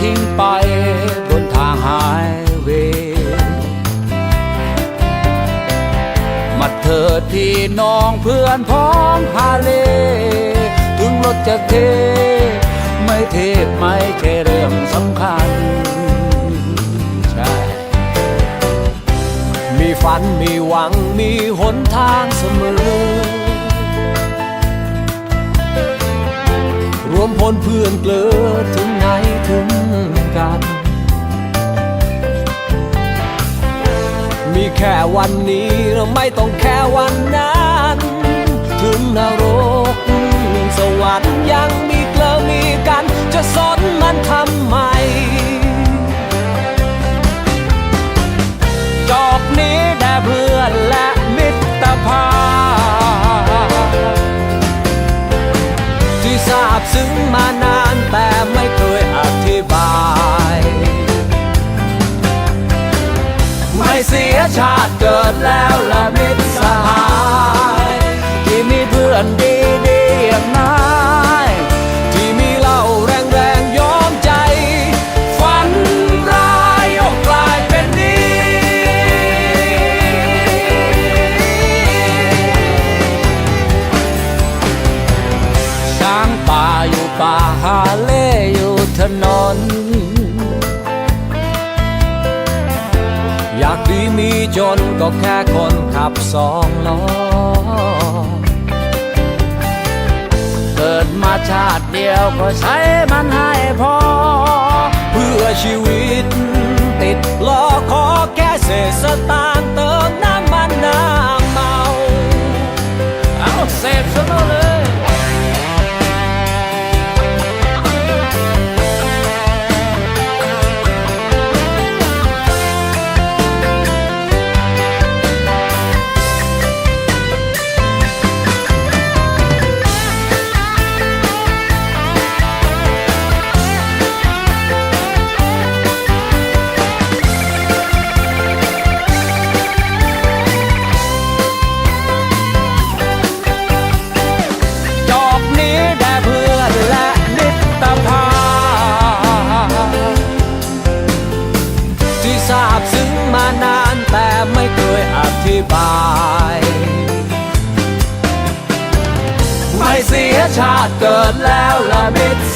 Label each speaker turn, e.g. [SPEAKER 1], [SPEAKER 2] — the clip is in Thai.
[SPEAKER 1] ทิ้งไปบนทางหายเวมาเถิดพี่น้องเพื่อนพ้องฮาเล ถึงรถจะเท ไม่เทไม่แค่เรื่องสำคัญ ใช่
[SPEAKER 2] มีฝันมีหวังมีหนทางเสมอรวมพลเพื่อนเกลือถึงไหนถึง แค่วันนี้เราไม่ต้องแค่วันนั้นถึงนรกสวรรค์ยังมีเกลอมีกัน จะสนมันทำไม
[SPEAKER 1] จอกนี้แด่เพื่อนและมิตรภาพ
[SPEAKER 2] ที่ทราบซึ้งมานานแต่ไม่
[SPEAKER 1] เสียชาติเกิดแล้วละมิตรสหายที่มีเพื่อนดีดีอย่างนาย
[SPEAKER 2] ที่มีเหล่าแรงแรงยอมใจ
[SPEAKER 1] ฝันร้ายออกกลายเป็นดีช้างป่าอยู่ป่าหาเล่อยู่ถนน
[SPEAKER 2] มีจนก็แค่คนขับสองล้อ
[SPEAKER 1] เกิดมาชาติเดียวก็ใช้มันให้พอ ดแล้